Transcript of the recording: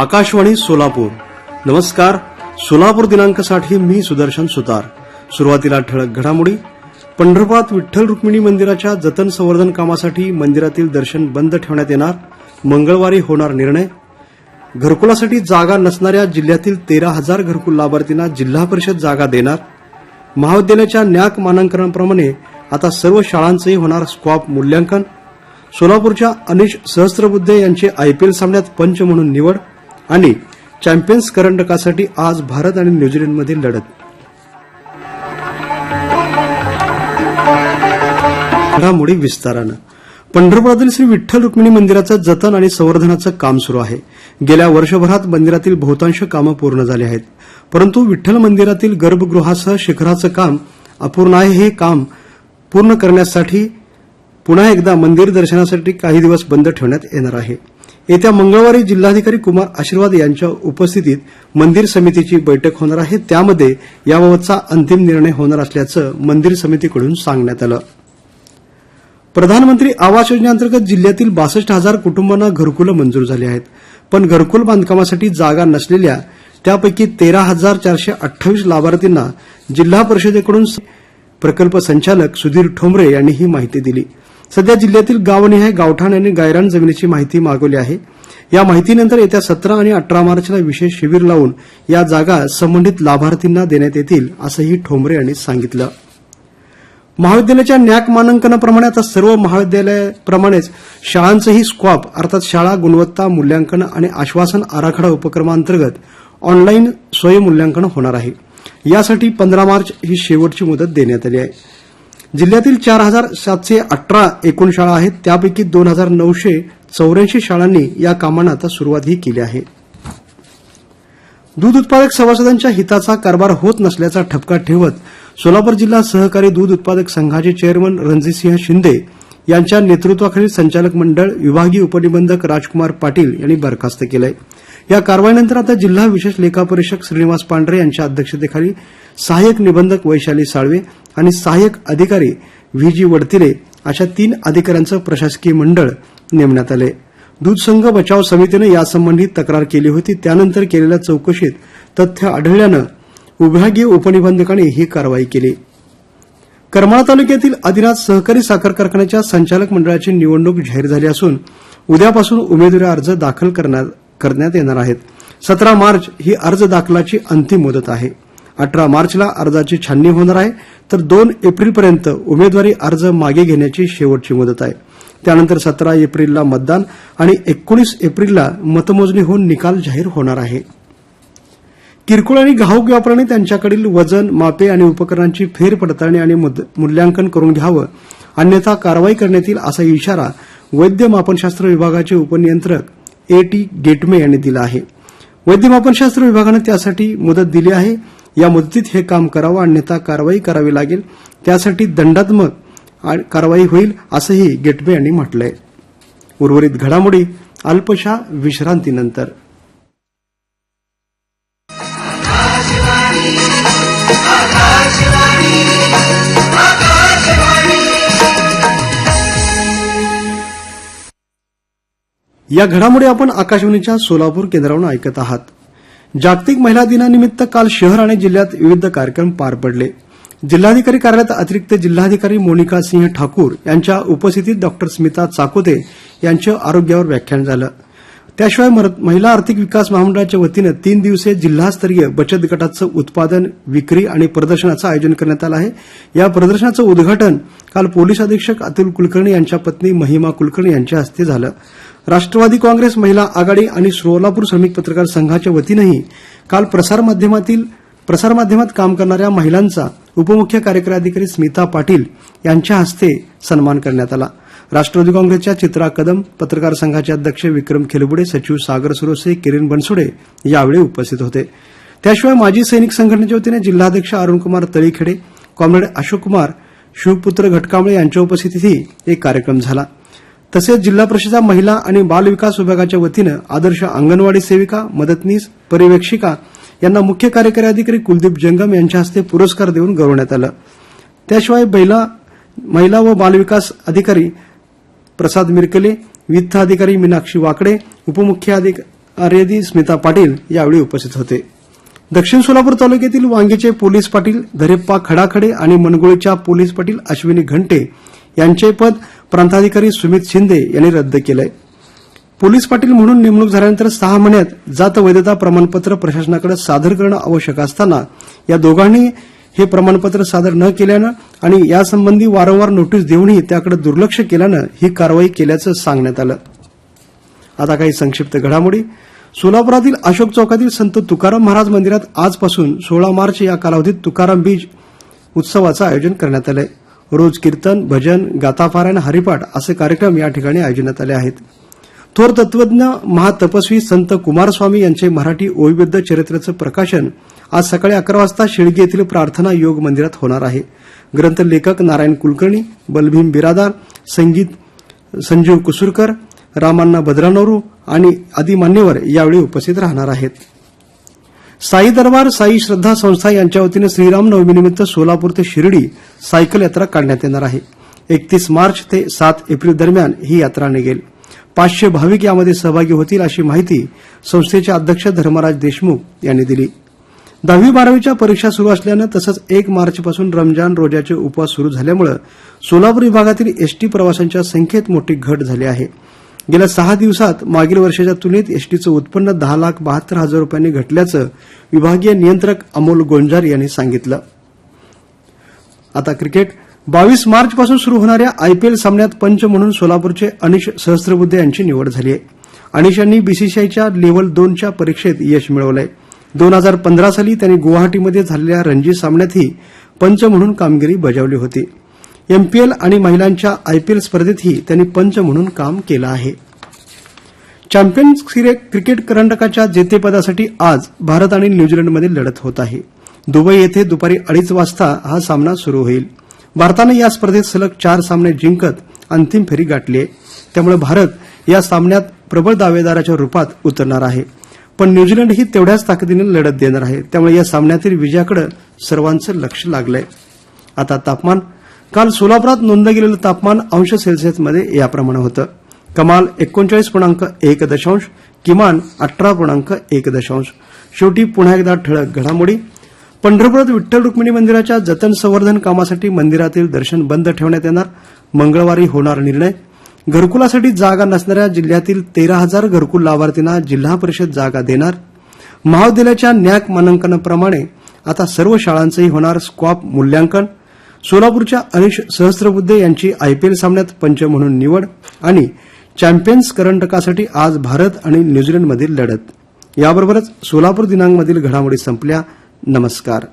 आकाशवाणी सोलापूर. नमस्कार. सोलापूर दिनांकासाठी मी सुदर्शन सुतार. सुरुवातीला ठळक घडामोडी. पंढरपुरात विठ्ठल रुक्मिणी मंदिराच्या जतन संवर्धन कामासाठी मंदिरातील दर्शन बंद ठेवण्यात येणार. मंगळवारी होणार निर्णय. घरकुलासाठी जागा नसणाऱ्या जिल्ह्यातील तेरा हजार घरकुल लाभार्थींना जिल्हा परिषद जागा देणार. महाविद्यालयाच्या न्याक मानांकनाप्रमाणे आता सर्व शाळांचंही होणार स्क्वॉप मूल्यांकन. सोलापूरच्या अनिश सहस्त्रबुद्धे यांची आयपीएल सामन्यात पंच म्हणून निवड. आणि चॅम्पियन्स करंडकासाठी आज भारत आणि न्यूझीलंडमधील लढत. घडामोडी विस्तारानं. पंढरपुरातील श्री विठ्ठल रुक्मिणी मंदिराचं जतन आणि संवर्धनाचं काम सुरू आहे. गेल्या वर्षभरात मंदिरातील बहुतांश कामं पूर्ण झाली आहेत. परंतु विठ्ठल मंदिरातील गर्भगृहासह शिखराचं काम अपूर्ण आहे. हे काम पूर्ण करण्यासाठी पुन्हा एकदा मंदिर दर्शनासाठी काही दिवस बंद ठेवण्यात येणार आहे. येत्या मंगळवारी जिल्हाधिकारी कुमार आशीर्वाद यांच्या उपस्थितीत मंदिर समितीची बैठक होणार आहे. त्यामध्ये याबाबतचा अंतिम निर्णय होणार असल्याचं मंदिर समितीकडून सांगण्यात आलं. प्रधानमंत्री आवास योजनेअंतर्गत जिल्ह्यातील बासष्ट हजार कुटुंबांना घरकुलं मंजूर झाली आहेत. पण घरकुल बांधकामासाठी जागा नसलेल्या त्यापैकी तेरा हजार चारशे अठ्ठावीस लाभार्थींना जिल्हा परिषदेकडून प्रकल्प संचालक सुधीर ठोंबरे यांनी ही माहिती दिली. सध्या जिल्ह्यातील गावनिहाय गावठाण आणि गायरान जमिनीची माहिती मागवली आहे. या माहितीनंतर येत्या सतरा आणि अठरा मार्चला विशेष शिबिर लावून या जागा संबंधित लाभार्थींना देण्यात येतील असंही ठोंबरे यांनी सांगितलं. महाविद्यालयाच्या न्याक मानांकनाप्रमाणे आता सर्व महाविद्यालयाप्रमाणेच शाळांचंही स्क्वॉप अर्थात शाळा गुणवत्ता मूल्यांकन आणि आश्वासन आराखडा उपक्रमांतर्गत ऑनलाईन स्वयंमूल्यांकन होणार आहे. यासाठी पंधरा मार्च ही शेवटची मुदत देण्यात आली आहे. जिल्ह्यातील चार हजार सातशे अठरा एकूण शाळा आहेत. त्यापैकी दोन हजार नऊशे चौऱ्याऐंशी शाळांनी या कामांना आता सुरुवातही केली आहे. दूध उत्पादक सभासदांच्या हिताचा कारभार होत नसल्याचा ठपका ठेवत सोलापूर जिल्हा सहकारी दूध उत्पादक संघाचे चेअरमन रणजितसिंह शिंदे यांच्या नेतृत्वाखालील संचालक मंडळ विभागीय उपनिबंधक राजकुमार पाटील यांनी बरखास्त केलंय. या कारवाईनंतर आता जिल्हा विशेष लेखापरीक्षक श्रीनिवास पांढरे यांच्या अध्यक्षतेखाली सहाय्यक निबंधक वैशाली साळवे आणि सहाय्यक अधिकारी व्ही जी वडतिरे अशा तीन अधिकाऱ्यांचं प्रशासकीय मंडळ नेमण्यात आले. दूध संघ बचाव समितीनं यासंबंधी तक्रार केली होती. त्यानंतर केलेल्या चौकशीत तथ्य आढळल्यानं विभागीय उपनिबंधकांनी ही कारवाई केली. करमाळा तालुक्यातील आदिनाथ सहकारी साखर कारखान्याच्या संचालक मंडळाची निवडणूक जाहीर झाली असून उद्यापासून उमेदवारी अर्ज दाखल करण्यात करण्यात येणार आहेत. सतरा मार्च ही अर्ज दाखलाची अंतिम मुदत आहे. अठरा मार्चला अर्जाची छाननी होणार आहे. तर दोन एप्रिलपर्यंत उमेदवारी अर्ज मागे घेण्याची शेवटची मुदत आहे. त्यानंतर सतरा एप्रिलला मतदान आणि एकोणीस एप्रिलला मतमोजणी होऊन निकाल जाहीर होणार आहे. किरकोळ आणि घाऊक व्यापाऱ्यांनी त्यांच्याकडील वजन मापे आणि उपकरणांची फेरपडताळणी आणि मूल्यांकन करून घ्यावं. अन्यथा कारवाई करण्यात येईल असा इशारा वैद्य मापनशास्त्र विभागाचे उपनियंत्रक ए टी गेटमे यांनी दिला आहे. वैद्य मापनशास्त्र विभागानं त्यासाठी मुदत दिली आहे. या मुदतीत हे काम करावं अन्यथा कारवाई करावी लागेल. त्यासाठी दंडात्मक कारवाई होईल असंही गेटवे यांनी म्हटलंय. उर्वरित घडामोडी अल्पशा विश्रांतीनंतर. या घडामोडी आपण आकाशवाणीच्या सोलापूर केंद्रावरून ऐकत आहात. जागतिक महिला दिनानिमित्त काल शहर आणि जिल्ह्यात विविध कार्यक्रम पार पडले. जिल्हाधिकारी कार्यालयात अतिरिक्त जिल्हाधिकारी मोनिका सिंह ठाकूर यांच्या उपस्थितीत डॉक्टर स्मिता चाकोते यांच्या आरोग्यावर व्याख्यान झालं. त्याशिवाय महिला आर्थिक विकास महामंडळाच्या वतीनं तीन दिवसीय जिल्हास्तरीय बचत गटाचं उत्पादन विक्री आणि प्रदर्शनाचं आयोजन करण्यात आलं आहे. या प्रदर्शनाचं उद्घाटन काल पोलीस अधीक्षक अतुल कुलकर्णी यांच्या पत्नी महिमा कुलकर्णी यांच्या हस्ते झालं. राष्ट्रवादी काँग्रेस महिला आघाडी आणि सोलापूर श्रमिक पत्रकार संघाच्या वतीनंही काल प्रसारमाध्यमातील प्रसारमाध्यमात काम करणाऱ्या महिलांचा उपमुख्य कार्यकारी स्मिता पाटील यांच्या हस्ते सन्मान करण्यात आला. राष्ट्रवादी काँग्रेसच्या चित्रा कदम पत्रकार संघाचे अध्यक्ष विक्रम खेलबुडे सचिव सागर सुरोसे किरण बनसुडे यावेळी उपस्थित होते. त्याशिवाय माजी सैनिक संघटनेच्या वतीने जिल्हाध्यक्ष अरुणकुमार तळीखेडे कॉम्रेड अशोक कुमार शिवपुत्र घटकांबळे यांच्या उपस्थितीतही एक कार्यक्रम झाला. तसेच जिल्हा परिषदा महिला आणि बाल विकास विभागाच्या वतीनं आदर्श अंगणवाडी सेविका मदतनीस पर्यवेक्षिका यांना मुख्य कार्यकारी अधिकारी कुलदीप जंगम यांच्या हस्ते पुरस्कार देऊन गौरवण्यात आलं. त्याशिवाय महिला महिला व बालविकास अधिकारी प्रसाद मिरकले वित्त अधिकारी मीनाक्षी वाकडे उपमुख्य अधिक- स्मिता पाटील यावेळी उपस्थित होते. दक्षिण सोलापूर तालुक्यातील वांगीचे पोलीस पाटील धरेप्पा खडाखडे आणि मनगुळीच्या पोलीस पाटील अश्विनी घंटे यांचे पद प्रांताधिकारी सुमित शिंदे यांनी रद्द केलंय. पोलीस पाटील म्हणून नेमणूक झाल्यानंतर सहा महिन्यात जात वैधता प्रमाणपत्र प्रशासनाकडे सादर करणं आवश्यक असताना या दोघांनी हे प्रमाणपत्र सादर न केल्यानं आणि यासंबंधी वारंवार नोटीस देऊनही त्याकडे दुर्लक्ष केल्यानं ही कारवाई केल्याचं सांगण्यात आलं. आता काही संक्षिप्त घडामोडी. सोलापुरातील अशोक चौकातील संत तुकाराम महाराज मंदिरात आजपासून सोळा मार्च या कालावधीत तुकाराम बीज उत्सवाचं आयोजन करण्यात आलं आहे रोज कीर्तन भजन गातापारायण हरिपाठ असे कार्यक्रम या ठिकाणी आयोजण्यात आले आहेत. थोर तत्वज्ञ महातपस्वी संत कुमारस्वामी यांचे मराठी ओविबद्ध चरित्राचं प्रकाशन आज सकाळी अकरा वाजता शिळगे येथील प्रार्थना योग मंदिरात होणार आहे. ग्रंथ लेखक नारायण कुलकर्णी बलभीम बिरादार संगीत संजीव कुसुरकर रामांना भद्रानोरू आणि आदी मान्यवर यावेळी उपस्थित राहणार आहेत. साई दरबार साई श्रद्धा संस्था यांच्या वतीनं श्रीराम नवमीनिमित्त सोलापूर ते शिर्डी सायकल यात्रा काढण्यात येणार आहे. एकतीस मार्च ते सात एप्रिल दरम्यान ही यात्रा निघेल. पाचशे भाविक यामध्ये सहभागी होतील अशी माहिती संस्थेचे अध्यक्ष धर्मराज देशमुख यांनी दिली. दहावी बारावीच्या परीक्षा सुरू असल्यानं तसंच एक मार्चपासून रमजान रोजाचे उपवास सुरू झाल्यामुळे सोलापूर विभागातील एसटी प्रवाशांच्या संख्येत मोठी घट झाली आहे. गेल्या सहा दिवसात मागील वर्षाच्या तुलनेत एसटीचं उत्पन्न दहा लाख बहात्तर हजार रुपयांनी घटल्याचं विभागीय नियंत्रक अमोल गोंजार यांनी सांगितलं. आता क्रिकेट. बावीस मार्चपासून सुरू होणाऱ्या आयपीएल सामन्यात पंच म्हणून सोलापूरचे अनिश सहस्त्रबुद्धे यांची निवड झाली आहे. अनिश यांनी बीसीसीआयच्या लेव्हल दोनच्या परीक्षेत यश मिळवलंय. दोन हजार पंधरा साली त्यांनी गुवाहाटीमध्ये झालेल्या रणजी सामन्यातही पंच म्हणून कामगिरी बजावली होती. एमपीएल आणि महिलांच्या आयपीएल स्पर्धेतही त्यांनी पंच म्हणून काम केलं आहे. चॅम्पियन्स क्रिकेट करंडकाच्या जेतेपदासाठी आज भारत आणि न्यूझीलंडमध्ये लढत होत आहे. दुबई येथे दुपारी अडीच वाजता हा सामना सुरू होईल. भारतानं या स्पर्धेत सलग चार सामने जिंकत अंतिम फेरी गाठली आहे. त्यामुळे भारत या सामन्यात प्रबळ दावेदाराच्या रूपात उतरणार आहे. पण न्यूझीलंड ही तेवढ्याच ताकदीने लढत देणार आहे. त्यामुळे या सामन्यातील विजयाकडे सर्वांचं लक्ष लागलंय. आता तापमान काल सोलापुरात नोंदलं गेलेलं तापमान अंश सेल्सिअसमध्ये याप्रमाणे होतं. कमाल एकोणचाळीस पूर्णांक एक दशांश किमान अठरा पूर्णांक एक दशांश. शेवटी पुन्हा एकदा ठळक घडामोडी. पंढरपुरात विठ्ठल रुक्मिणी मंदिराच्या जतन संवर्धन कामासाठी मंदिरातील दर्शन बंद ठेवण्यात येणार. मंगळवारी होणार निर्णय. घरकुलासाठी जागा नसणाऱ्या जिल्ह्यातील तेरा हजार घरकुल लाभार्थींना जिल्हा परिषद जागा देणार. महाविद्यालयाच्या न्याक मानांकनाप्रमाणे आता सर्व शाळांचंही होणार स्क्वॉप मूल्यांकन. सोलापूरच्या अनिश सहस्त्रबुद्धे यांची आयपीएल सामन्यात पंच म्हणून निवड आणि चॅम्पियन्स करंडकासाठी आज भारत आणि न्यूझीलंडमधील लढत. याबरोबरच सोलापूर दिनांकमधील घडामोडी संपल्या. नमस्कार.